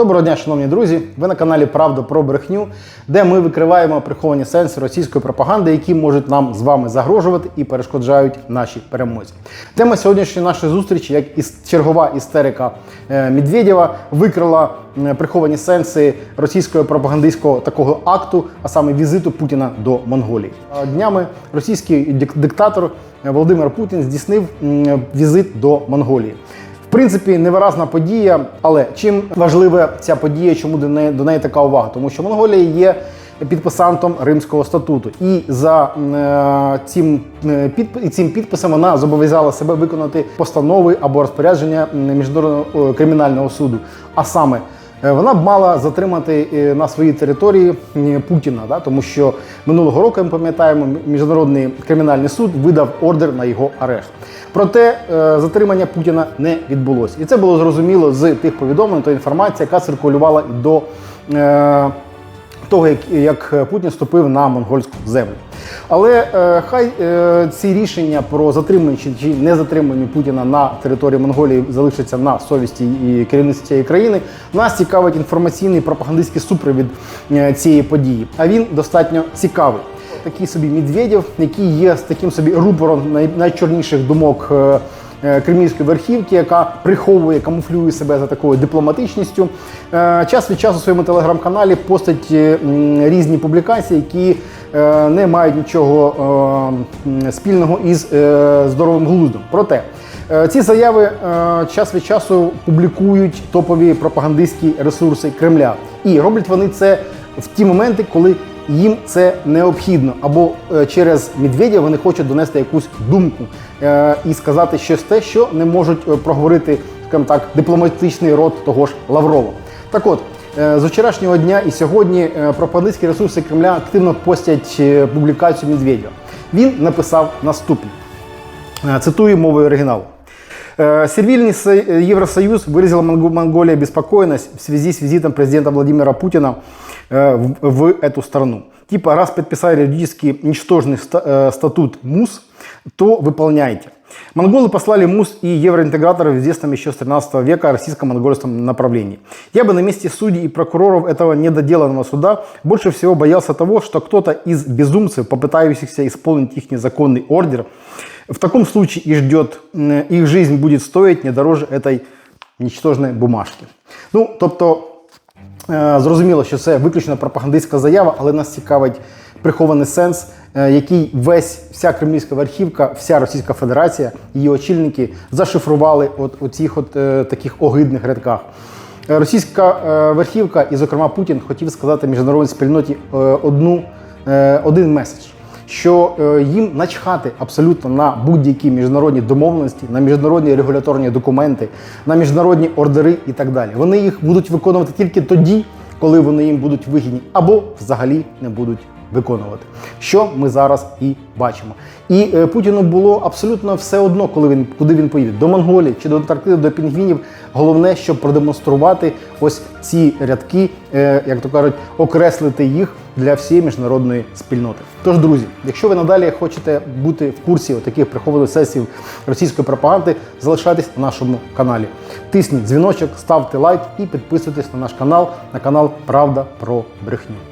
Доброго дня, шановні друзі! Ви на каналі Правда про брехню, де ми викриваємо приховані сенси російської пропаганди, які можуть нам з вами загрожувати і перешкоджають нашій перемозі. Тема сьогоднішньої нашої зустрічі, як іс- чергова істерика е, Медведєва, викрила приховані сенси російського пропагандистського такого акту, а саме візиту Путіна до Монголії. Днями російський диктатор е, Володимир Путін здійснив візит до Монголії. Принципі, невиразна подія, але чим важлива ця подія, чому до неї, до неї така увага? Тому що Монголія є підписантом Римського статуту, і за е, цим, е, підп- і цим підписом вона зобов'язала себе виконати постанови або розпорядження міжнародного е, кримінального суду. А саме вона б мала затримати е, на своїй території е, Путіна, да? тому що минулого року, ми пам'ятаємо, міжнародний кримінальний суд видав ордер на його арешт. Проте е, затримання Путіна не відбулося. І це було зрозуміло з тих повідомлень та інформації, яка циркулювала до е, того, як, як Путін ступив на монгольську землю. Але е, хай е, ці рішення про затримання чи, не затримання Путіна на території Монголії залишаться на совісті і керівництва цієї країни. Нас цікавить інформаційний пропагандистський супровід е, цієї події. А він достатньо цікавий такий собі Медведєв, який є з таким собі рупором най- найчорніших думок е, кремлівської верхівки, яка приховує, камуфлює себе за такою дипломатичністю. Е, Час від часу у своєму телеграм-каналі постить е, різні публікації, які е, не мають нічого е, спільного із е, здоровим глуздом. Проте Е, Ці заяви е, час від часу публікують топові пропагандистські ресурси Кремля, і роблять вони це в ті моменти, коли їм це необхідно, або е, через Медведя вони хочуть донести якусь думку е, і сказати щось те, що не можуть е, проговорити, скажімо так, дипломатичний рот того ж Лаврова. Так от. З вчорашнього дня і сьогодні пропагандистські ресурси Кремля активно постять публікацію Медведєва. Він написав наступне. Цитую мовою оригиналу. Э, Сервильный э, Евросоюз выразила Монго- Монголия беспокойность в связи с визитом президента Владимира Путина э, в, эту страну. Типа, раз подписали юридически ничтожный ста- статут МУС, то выполняйте. Монголы послали МУС и евроинтеграторов в известном еще с 13 века российско-монгольском направлении. Я бы на месте судей и прокуроров этого недоделанного суда больше всего боялся того, что кто-то из безумцев, попытающихся исполнить их незаконный ордер, в таком случае и ждет, их жизнь будет стоить не дороже этой ничтожної бумажки. Ну, тобто, е, зрозуміло, що це виключно пропагандистська заява, але нас цікавить прихований сенс, е, який весь вся кремлівська верхівка, вся Російська Федерація, її очільники зашифрували от у цих от е, таких огидних рядках. Російська верхівка, і, зокрема, Путін хотів сказати міжнародній спільноті одну, один меседж що е, їм начхати абсолютно на будь-які міжнародні домовленості, на міжнародні регуляторні документи, на міжнародні ордери і так далі. Вони їх будуть виконувати тільки тоді, коли вони їм будуть вигідні, або взагалі не будуть виконувати. Що ми зараз і бачимо. І е, Путіну було абсолютно все одно, коли він куди він поїде до Монголії чи до Антарктиди, до пінгвінів. Головне, щоб продемонструвати ось ці рядки, е, як то кажуть, окреслити їх для всієї міжнародної спільноти. Тож, друзі, якщо ви надалі хочете бути в курсі таких прихованих сесій російської пропаганди, залишайтесь на нашому каналі. Тисніть дзвіночок, ставте лайк і підписуйтесь на наш канал, на канал Правда про брехню.